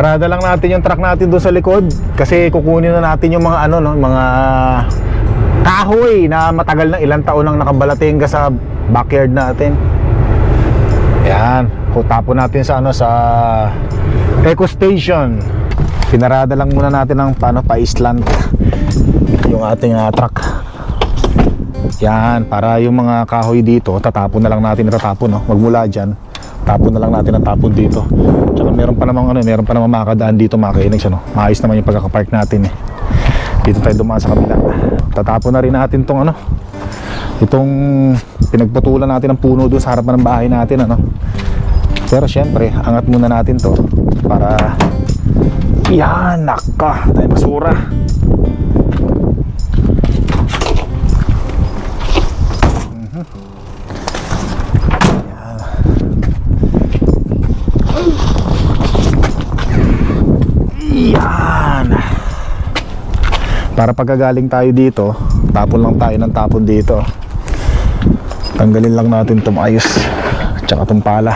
Parada lang natin yung truck natin doon sa likod kasi kukunin na natin yung mga ano no, mga kahoy na matagal na ilang taon nang nakabalatingga sa backyard natin. Yan, tapon natin sa ano sa Eco Station. Pinarada lang muna natin ng paano pa Island yung ating ah, truck. Yan, para yung mga kahoy dito, tatapon na lang natin itatapon, no? Magmula dyan, tapon na lang natin ang tapon dito. Tsaka meron pa namang ano, meron pa namang makakadaan dito mga kainags, ano? Maayos naman yung pagkakapark natin eh. Dito tayo dumaan sa kabila. Tatapon na rin natin tong ano, itong pinagputulan natin ng puno doon sa harapan ng bahay natin, ano? Pero syempre, angat muna natin to para yan, naka, tayo basura. Yan. Para pagkagaling tayo dito, tapon lang tayo ng tapon dito. Tanggalin lang natin itong ayos. Tsaka itong pala.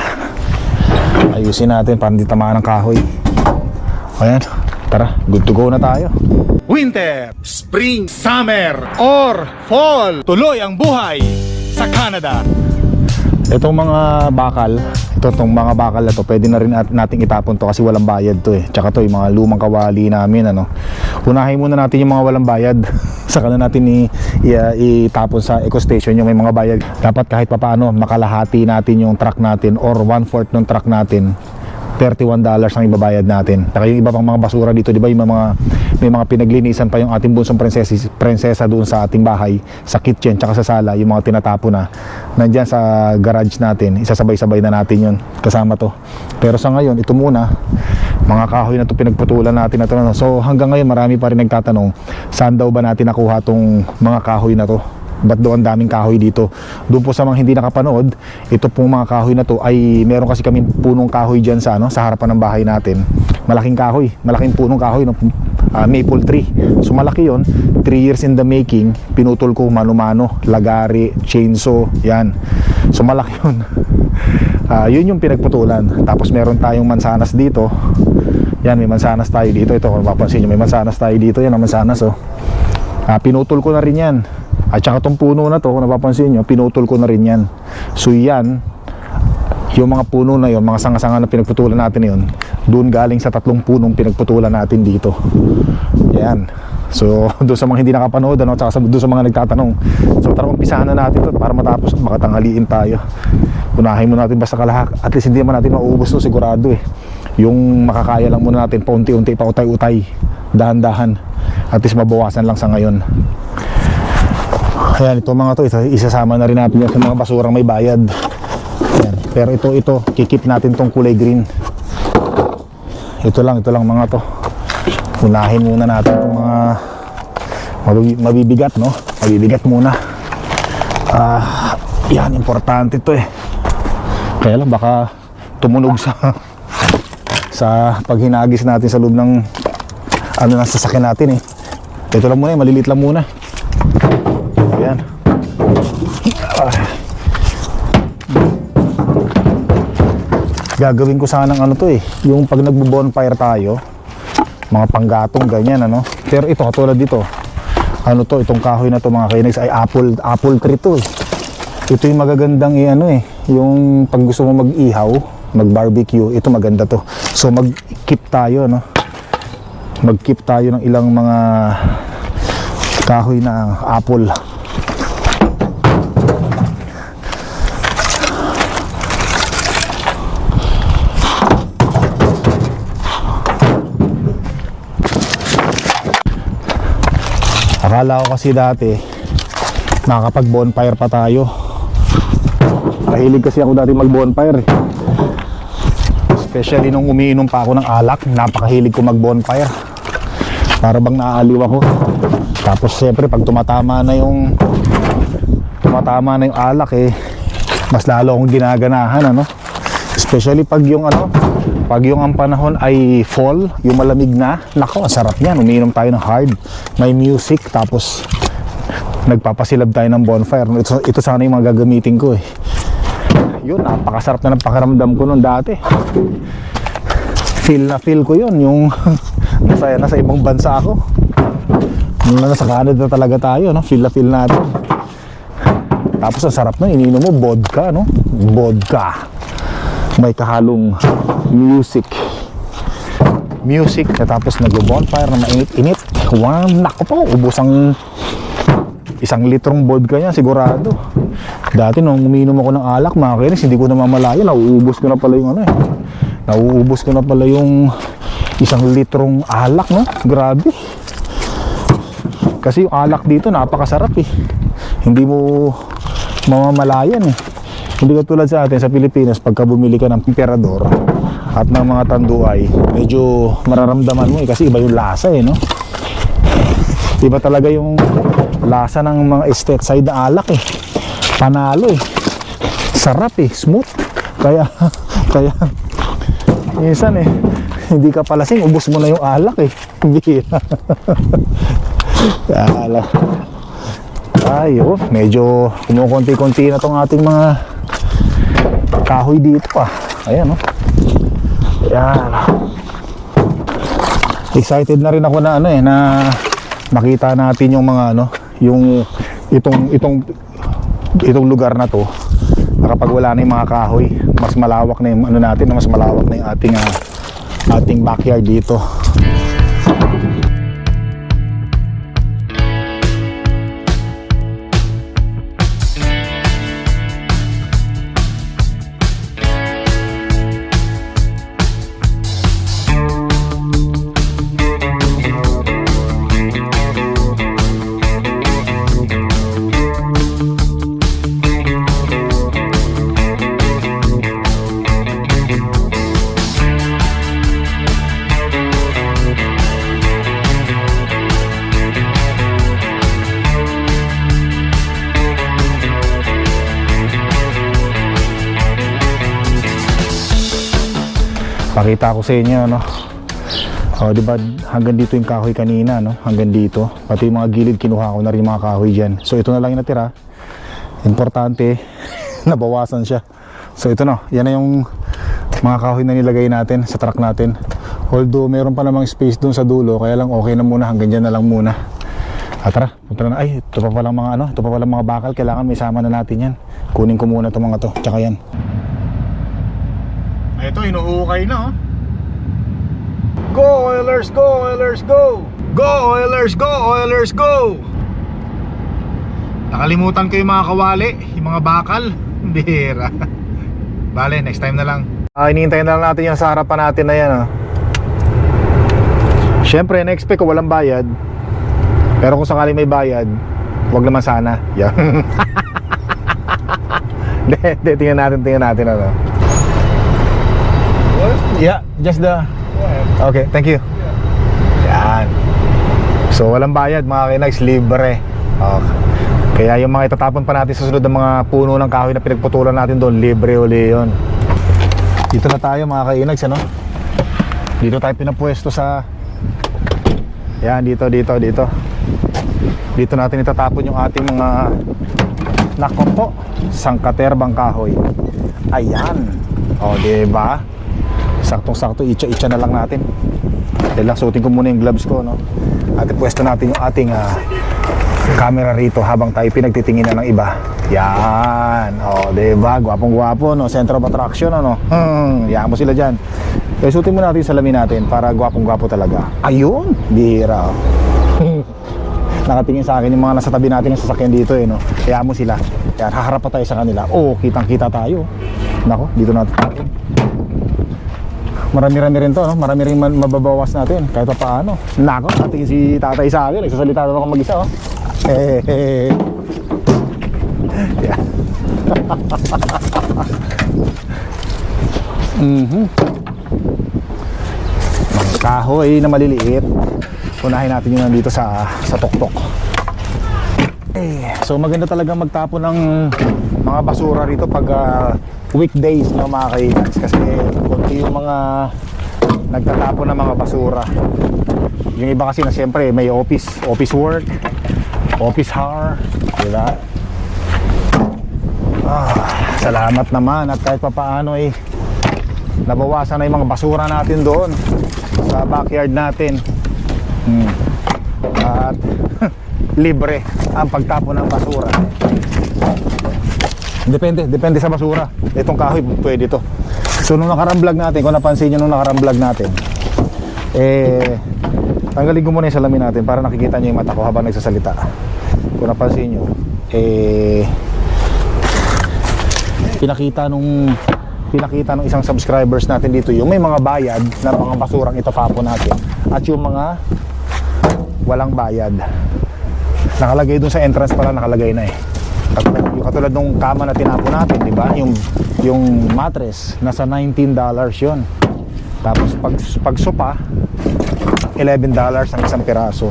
Ayusin natin para hindi tamaan ng kahoy. Ayan. Tara, good to go na tayo. Winter, Spring, Summer, or Fall. Tuloy ang buhay sa Canada. Itong mga bakal, ito tong mga bakal na to, pwede na rin nat- nating itapon to kasi walang bayad to eh. Tsaka to, yung mga lumang kawali namin, ano. Unahin muna natin yung mga walang bayad. Saka na natin i, i- itapon sa eco station yung may mga bayad. Dapat kahit papaano, makalahati natin yung truck natin or one-fourth ng truck natin. $31 ang ibabayad natin. Saka yung iba pang mga basura dito, di ba? Yung mga, may mga pinaglinisan pa yung ating bunsong prinsesa, prinsesa doon sa ating bahay, sa kitchen, tsaka sa sala, yung mga tinatapo na. Nandyan sa garage natin, isasabay-sabay na natin yun, kasama to. Pero sa ngayon, ito muna, mga kahoy na to pinagputulan natin na to. So hanggang ngayon, marami pa rin nagtatanong, saan daw ba natin nakuha tong mga kahoy na to? Ba't doon ang daming kahoy dito? Doon po sa mga hindi nakapanood, ito pong mga kahoy na to ay meron kasi kami punong kahoy dyan sa, ano, sa harapan ng bahay natin. Malaking kahoy, malaking punong kahoy, no? Ah, maple tree. So malaki yon 3 years in the making, pinutol ko mano-mano, lagari, chainsaw, yan. So malaki yun. Ah, yun yung pinagputulan. Tapos meron tayong mansanas dito. Yan, may mansanas tayo dito. Ito, kung mapapansin nyo, may mansanas tayo dito. Yan ang mansanas, oh. Ah, pinutol ko na rin yan. At saka tong puno na to, kung napapansin nyo, pinutol ko na rin yan. So yan, yung mga puno na yon, mga sanga-sanga na pinagputulan natin yun, doon galing sa tatlong punong pinagputulan natin dito. Yan. So, doon sa mga hindi nakapanood, ano, tsaka sa, doon sa mga nagtatanong. So, tara umpisahan na natin to para matapos at makatanghaliin tayo. Unahin mo natin basta kalahak. At least hindi naman natin mauubos to sigurado eh. Yung makakaya lang muna natin paunti-unti, pautay-utay, dahan-dahan. At least mabawasan lang sa ngayon. Ayan, ito mga to, isasama na rin natin yan sa mga basurang may bayad. Ayan. Pero ito, ito, kikip natin tong kulay green. Ito lang, ito lang mga to. Unahin muna natin itong mga mabi- mabibigat, no? Mabibigat muna. Ah, yan, importante to eh. Kaya lang baka tumunog sa sa paghinagis natin sa loob ng ano ng sasakyan natin eh. Ito lang muna, eh, maliliit lang muna. Gagawin ko sanang ano to eh, yung pag nagbo-bonfire tayo, mga panggatong ganyan ano. Pero ito katulad dito. Ano to, itong kahoy na to mga kainex ay apple apple tree to eh. Ito yung magagandang i ano eh, yung pag gusto mo mag-ihaw, mag-barbecue, ito maganda to. So mag-keep tayo no. Mag-keep tayo ng ilang mga kahoy na apple. Akala ko kasi dati nakakapag bonfire pa tayo. Mahilig kasi ako dati mag bonfire eh. Especially nung umiinom pa ako ng alak, napakahilig ko mag bonfire. Para bang naaaliw ako. Tapos siyempre pag tumatama na yung tumatama na yung alak eh, mas lalo akong ginaganahan ano. Especially pag yung ano, pag yung ang panahon ay fall, yung malamig na, nako, ang sarap niyan. Umiinom tayo ng hard, may music, tapos nagpapasilab tayo ng bonfire. Ito, ito sana yung mga gagamitin ko eh. Yun, napakasarap na ng pakiramdam ko noon dati. feel na feel ko yun yung nasa, nasa ibang bansa ako nasa Canada talaga tayo no feel na feel natin tapos ang sarap na ininom mo vodka no vodka may kahalong music. Music tapos nag-bonfire na mainit-init warm nako po ubos ang isang litrong vodka niya sigurado. Dati nung uminom ako ng alak mga kainis hindi ko na mamalaya nauubos ko na pala yung ano eh. Nauubos ko na pala yung isang litrong alak no? Grabe. Kasi yung alak dito napakasarap eh. Hindi mo mamamalayan eh hindi katulad sa atin sa Pilipinas pagka bumili ka ng emperador at ng mga tanduay medyo mararamdaman mo eh kasi iba yung lasa eh no? Iba talaga yung lasa ng mga estate side na alak eh. Panalo eh. Sarap eh smooth. Kaya kaya minsan eh hindi ka palasing ubos mo na yung alak eh. Bihira Kala. Ay, oh, medyo kumukonti-konti na tong ating mga kahoy dito ah. Ayan, oh. Ayan. Excited na rin ako na ano eh, na makita natin yung mga ano, yung itong itong itong lugar na to kapag wala na yung mga kahoy, mas malawak na yung ano natin, mas malawak na yung ating ah, ating backyard dito. Pakita ko sa inyo, no? O, di ba, hanggang dito yung kahoy kanina, no? Hanggang dito. Pati yung mga gilid, kinuha ko na rin yung mga kahoy dyan. So, ito na lang yung natira. Importante, nabawasan siya. So, ito na. Yan na yung mga kahoy na nilagay natin sa truck natin. Although, meron pa namang space doon sa dulo, kaya lang okay na muna. Hanggang dyan na lang muna. At tara, punta na. Ay, ito pa palang mga ano, ito pa palang mga bakal. Kailangan may sama na natin yan. Kunin ko muna itong mga to. Tsaka yan. Ito, inuhukay na, oh. Go, Oilers, go, Oilers, go! Go, Oilers, go, Oilers, go! Nakalimutan ko yung mga kawali, yung mga bakal. Bihira. Bale, next time na lang. Ah, iniintay na lang natin yung sa harapan natin na yan, oh. Siyempre, na-expect ko walang bayad. Pero kung sakali may bayad, wag naman sana. Yan. Hindi, hindi, tingnan natin, tingnan natin, ano. Yeah, just the... Okay, thank you. Yan. So, walang bayad, mga kinags, libre. Okay. Kaya yung mga itatapon pa natin sa sunod ng mga puno ng kahoy na pinagputulan natin doon, libre uli yun. Dito na tayo, mga kainags, ano? Dito tayo pinapwesto sa... Yan, dito, dito, dito. Dito natin itatapon yung ating mga... Nako po, sangkaterbang kahoy. Ayan. O, diba? Saktong-sakto itcha-itcha na lang natin. Dahil lang suotin ko muna yung gloves ko no? at pwesto natin yung ating ah, camera rito habang tayo pinagtitingin na ng iba. Yan. O diba? Gwapong gwapo no? Center of attraction ano? Hmm, yan mo sila dyan. Kaya suotin mo natin yung salamin natin para gwapong gwapo talaga. Ayun! Bihira oh. nakatingin sa akin yung mga nasa tabi natin ng sasakyan dito eh no? Kaya mo sila. Yan haharap pa tayo sa kanila. Oh kitang kita tayo. Nako dito natin marami-rami rin to, no? Marami rin mababawas natin kahit pa paano. Nako, natin si tatay sa akin, nagsasalita naman ako mag-isa, oh. Eh, eh, eh. Yeah. mhm. Mga kahoy na maliliit. Unahin natin yun nandito sa sa tuktok. Eh, so maganda talaga magtapon ng mga basura rito pag ah, weekdays na mga kainats kasi konti yung mga nagtatapon ng mga basura yung iba kasi na siyempre may office office work office hour diba ah, salamat naman at kahit papaano eh nabawasan na yung mga basura natin doon sa backyard natin. Hmm. At libre ang pagtapon ng basura. Depende, depende sa basura. Itong kahoy, pwede to. So nung nakarang vlog natin, kung napansin nyo nung nakarang vlog natin, eh, tanggalin ko muna yung salamin natin para nakikita nyo yung mata ko habang nagsasalita. Kung napansin nyo, eh, pinakita nung pinakita ng isang subscribers natin dito yung may mga bayad na mga basurang itatapon natin at yung mga walang bayad nakalagay dun sa entrance pala nakalagay na eh yung katulad nung kama na tinapon natin di ba? Yung yung mattress nasa 19 dollars yun. Tapos pag pag sopa 11 dollars ang isang piraso.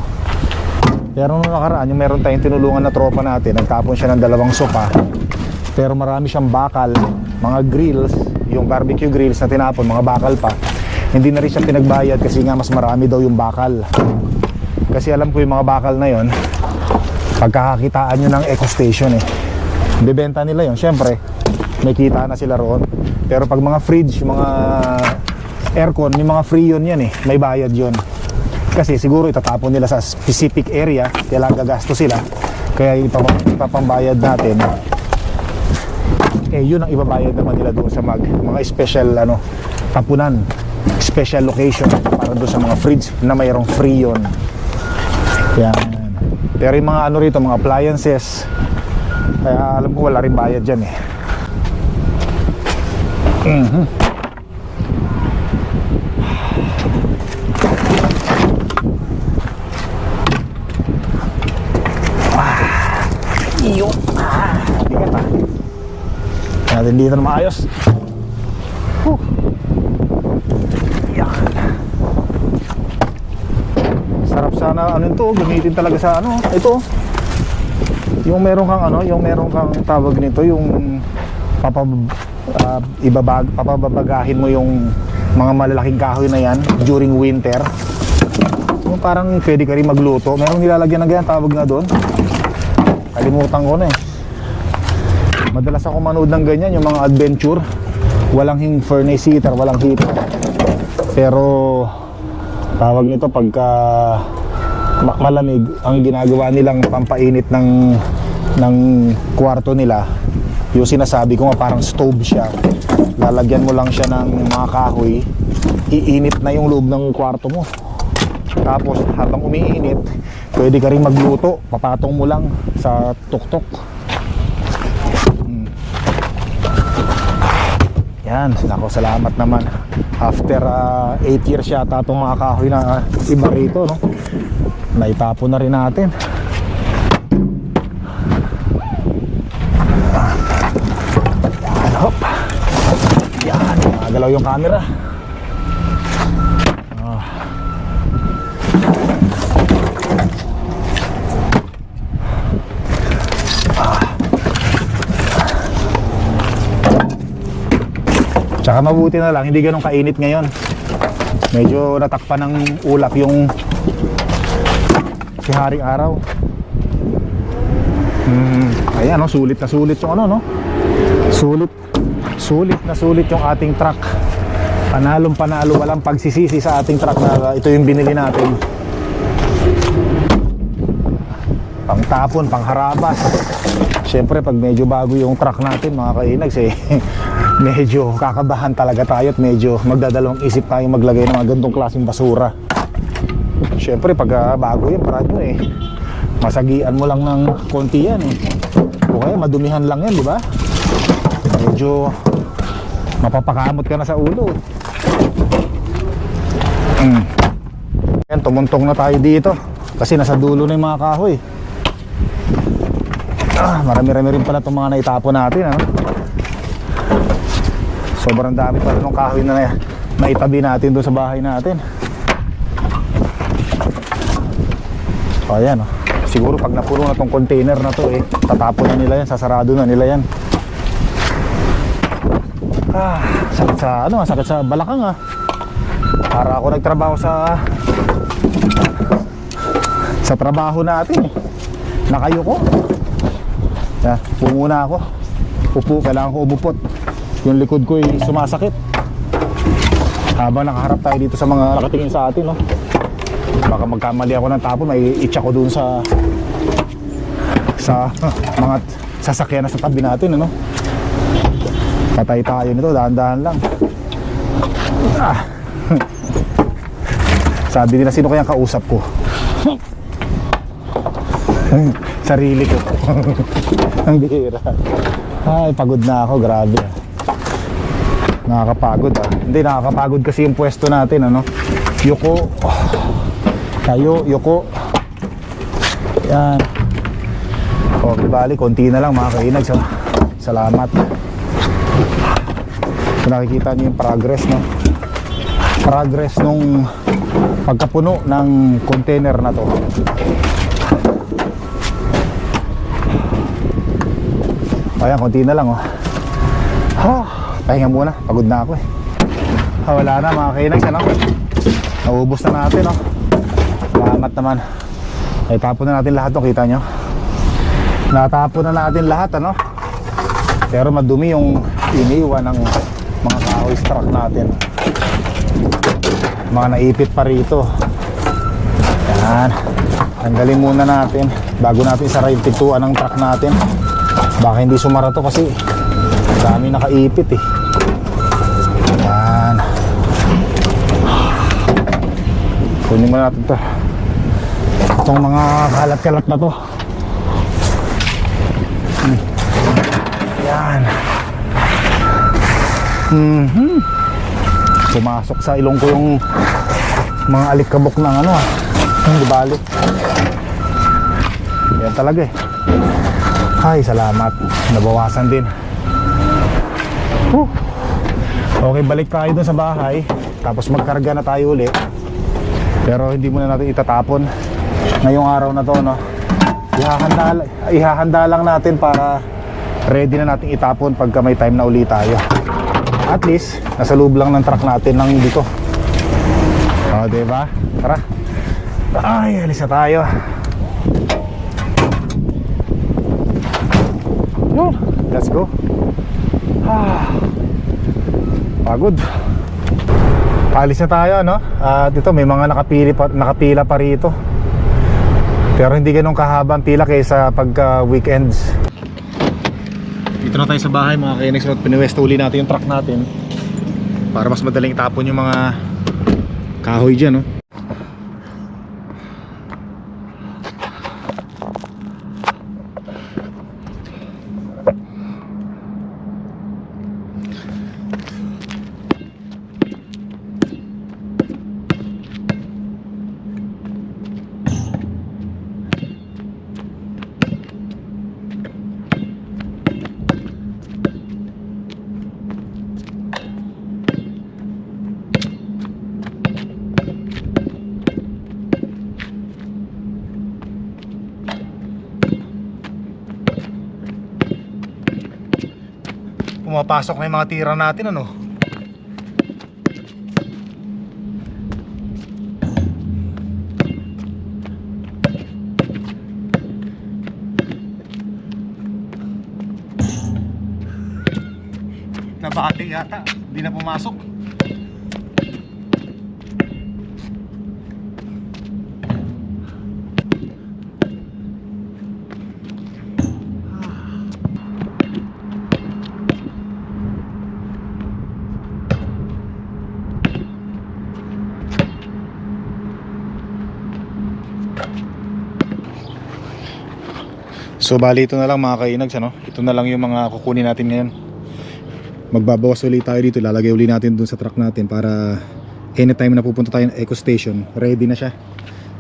Pero nung nakaraan yung meron tayong tinulungan na tropa natin nagtapon siya ng dalawang sopa. Pero marami siyang bakal mga grills yung barbecue grills na tinapon mga bakal pa. Hindi na rin siya pinagbayad kasi nga mas marami daw yung bakal. Kasi alam ko yung mga bakal na yon pagkakakitaan nyo ng eco station eh. Bibenta nila yon syempre may kita na sila roon. Pero pag mga fridge mga aircon may mga free yun yan eh. May bayad yon kasi siguro itatapon nila sa specific area kaya lang gagasto sila. Kaya ipapang, ipapambayad natin. Eh yun ang ibabayad naman nila doon sa mag, mga special ano tapunan. Special location para doon sa mga fridge na mayroong free yun. Yan pero yung mga ano rito mga appliances kaya alam ko wala rin bayad dyan eh Mhm. Iyo. Ah, bigat ah. Natin dito na maayos. Huh. Yan. Sarap sana ano ito, gamitin talaga sa ano, ito. Yung meron kang ano, yung meron kang tawag nito, yung papab ah, ibabag, papababagahin mo yung mga malalaking kahoy na yan during winter. Yung parang pwede ka rin magluto. Merong nilalagyan na ganyan, tawag na doon. Kalimutan ko na eh. Madalas ako manood ng ganyan, yung mga adventure. Walang hing furnace heater, walang heater. Pero tawag nito pagka malamig, ang ginagawa nilang pampainit ng ng kwarto nila, yung sinasabi ko nga parang stove siya. Lalagyan mo lang siya ng mga kahoy, iinit na yung loob ng kwarto mo. Tapos habang umiinit, pwede ka rin magluto. Papatong mo lang sa tuktok. Mm. Yan, nako salamat naman. After 8 years yata itong mga kahoy na uh, iba rito, no? Naitapon na rin natin. Yan, hop. Yan, magalaw yung camera. Tsaka mabuti na lang, hindi ganun kainit ngayon. Medyo natakpan ng ulap yung si Haring Araw. Hmm, ayan no, sulit na sulit yung ano no. Sulit, sulit na sulit yung ating truck. Panalong panalo, walang pagsisisi sa ating truck na ito yung binili natin. Pangtapon, pangharabas. Siyempre pag medyo bago yung truck natin mga kainags eh, medyo kakabahan talaga tayo at medyo magdadalawang isip tayo maglagay ng mga ganitong klaseng basura. Siyempre pag bago yan, brand new eh, masagian mo lang ng konti yan eh. O kaya madumihan lang yan, di ba? Medyo mapapakamot ka na sa ulo. Mm. Yan, tumuntong na tayo dito kasi nasa dulo na yung mga kahoy. Ah, marami-rami rin pala itong mga naitapon natin. Ano? Sobrang dami pala ng kahoy na naitabi natin doon sa bahay natin. O ayan oh. Siguro pag napuno na tong container na to eh, tatapon na nila yan, sasarado na nila yan. Ah, sakit sa ano, sakit sa balakang ah. Para ako nagtrabaho sa sa trabaho natin eh. Nakayuko. Yeah, upo muna ako. Upo, kailangan ko umupot. Yung likod ko ay sumasakit. Habang nakaharap tayo dito sa mga nakatingin sa atin, no? Baka magkamali ako ng tapon, may itch ako dun sa sa mga sasakyan na sa tabi natin, ano? Patay tayo nito, dahan-dahan lang. Ah. Sabi nila, sino kayang kausap ko? Sarili ko. Ang bihira. Ay, pagod na ako, grabe. Nakakapagod ah. Hindi, nakakapagod kasi yung pwesto natin, ano? Yuko. Tayo, yuko. Yan. Okay, bali, konti na lang mga kainag. So, salamat. So, nakikita niyo yung progress, no? Progress nung pagkapuno ng container na to. Ayan, konti na lang, oh. Ha, pahinga muna. Pagod na ako, eh. Ah, wala na, mga kainags, ano? Naubos na natin, oh. Salamat naman. Ay, tapon na natin lahat, oh. Kita nyo? Natapon na natin lahat, ano? Pero madumi yung iniwan ng mga kahoy truck natin. Mga naipit pa rito. Yan. Tanggalin muna natin bago natin isara yung pintuan ng truck natin. Baka hindi sumara to kasi dami nakaipit eh. Yan. Kunin mo natin to. Itong mga kalat-kalat na to. Hmm. Yan. Mhm. Pumasok sa ilong ko yung mga alikabok ng ano ah. Hindi balik. Yan talaga eh. Ay, salamat. Nabawasan din. Whew. Okay, balik tayo dun sa bahay. Tapos magkarga na tayo uli. Pero hindi muna natin itatapon. Ngayong araw na to, no? Ihahanda, ihahanda lang natin para ready na natin itapon pagka may time na uli tayo. At least, nasa loob lang ng truck natin ng dito. O, diba? Tara. Ay, alis na tayo. No, let's go. Ah, pagod. Alis na tayo, no? At ito, may mga nakapili pa, nakapila pa rito. Pero hindi ganun kahaba ang pila kaysa pagka weekends. Dito na tayo sa bahay mga kainex at piniwesto uli natin yung truck natin para mas madaling tapon yung mga kahoy dyan, no? Pumapasok na yung mga tira natin, ano? Nabati yata, hindi na pumasok. So bali ito na lang mga kainags ano? Ito na lang yung mga kukunin natin ngayon Magbabawas ulit tayo dito Lalagay ulit natin dun sa truck natin Para anytime na pupunta tayo ng eco station Ready na siya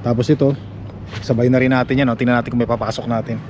Tapos ito Sabay na rin natin yan no? Tingnan natin kung may papasok natin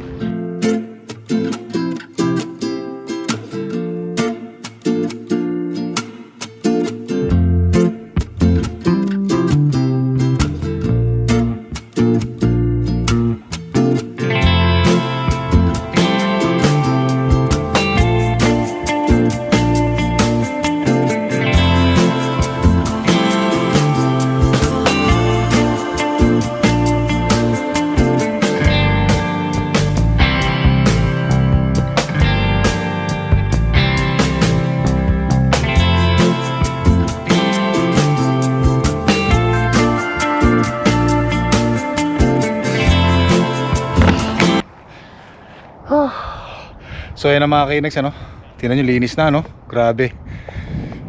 na mga kainex ano. Tingnan nyo, linis na no. Grabe.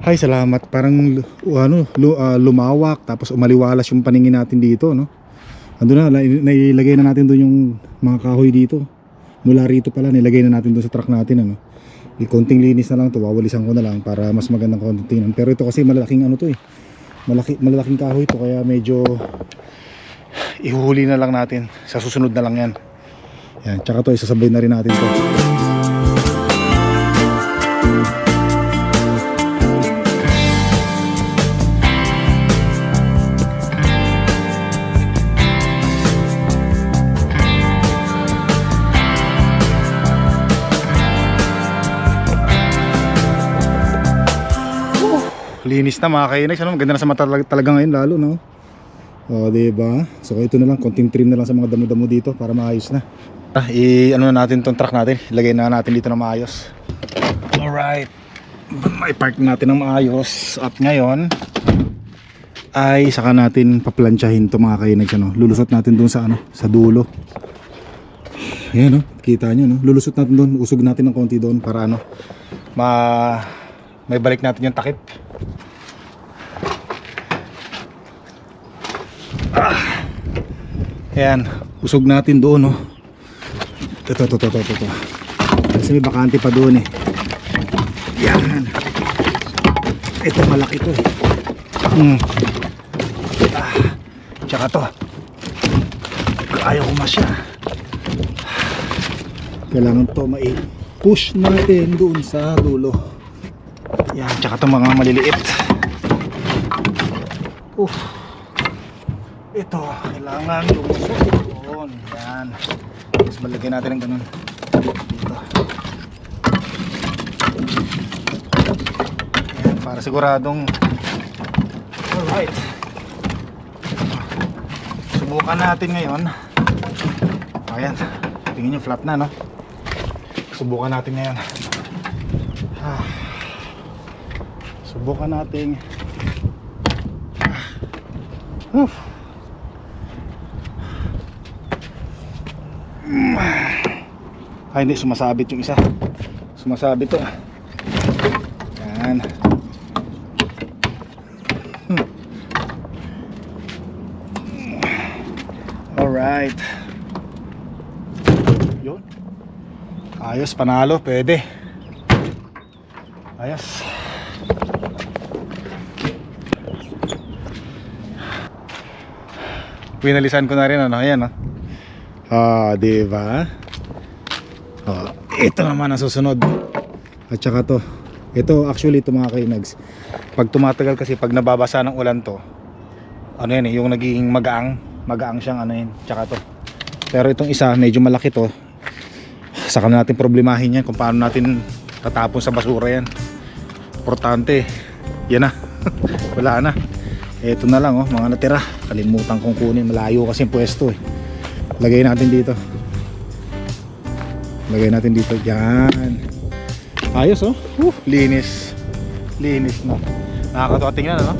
Ay, salamat. Parang ano, ah, lumawak tapos umaliwalas yung paningin natin dito no. Ando na, nailagay na natin doon yung mga kahoy dito. Mula rito pala, nilagay na natin doon sa truck natin ano. Konting linis na lang to, wawalisan ko na lang para mas magandang tingnan. Pero ito kasi malalaking ano to eh. Malaki, malalaking kahoy to kaya medyo ihuhuli na lang natin. Sa susunod na lang yan. Yan, tsaka to, isasabay na rin natin to. Linis na mga kainex, ano? Maganda na sa mata talaga, ngayon lalo, no? O, di ba? So, ito na lang, konting trim na lang sa mga damo-damo dito para maayos na. Ah, i ano na natin tong truck natin. Ilagay na natin dito na maayos. Alright. May park natin ng maayos. At ngayon, ay saka natin paplansyahin to mga kainex, ano? Lulusot natin dun sa, ano, sa dulo. Ayan, no? Kita nyo, no? Lulusot natin doon. Usog natin ng konti doon para, ano, ma... May balik natin yung takip. Ayan, usog natin doon, no. Ito, ito, ito, ito, ito. Kasi may bakante pa doon eh. Yan. Ito malaki to eh. Hmm. Ah, tsaka to. Ayaw ko masya. Kailangan to mai-push natin doon sa dulo. Tsaka to mga maliliit. Uff. Ito, kailangan lumusok doon. Yan. Tapos malagay natin ng ganun. Dito. Yan, para siguradong Alright. Subukan natin ngayon. Ayan. Tingin nyo flat na no. Subukan natin ngayon. Ah. Subukan natin. Ah. Oof. Ay hindi, sumasabit yung isa. Sumasabit to. Yan. Hmm. Alright. Yun. Ayos, panalo, pwede. Ayos. Pinalisan ko na rin ano, ayan oh. Ah, di ba? Oh, ito naman ang susunod. At saka to. Ito actually ito mga kainags. Pag tumatagal kasi pag nababasa ng ulan to, ano yan eh, yung nagiging magaang, magaang siyang ano yun, tsaka to. Pero itong isa, medyo malaki to. Saka na natin problemahin yan kung paano natin tatapon sa basura yan. Importante, yan na. Wala na. Ito na lang oh, mga natira. Kalimutan kong kunin, malayo kasi pwesto eh. Lagay natin dito. Lagay natin dito. Yan. Ayos oh. Uh, linis. Linis na. Nakakatuwa tingnan ano?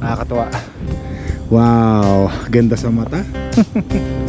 Nakakatuwa. Wow, ganda sa mata.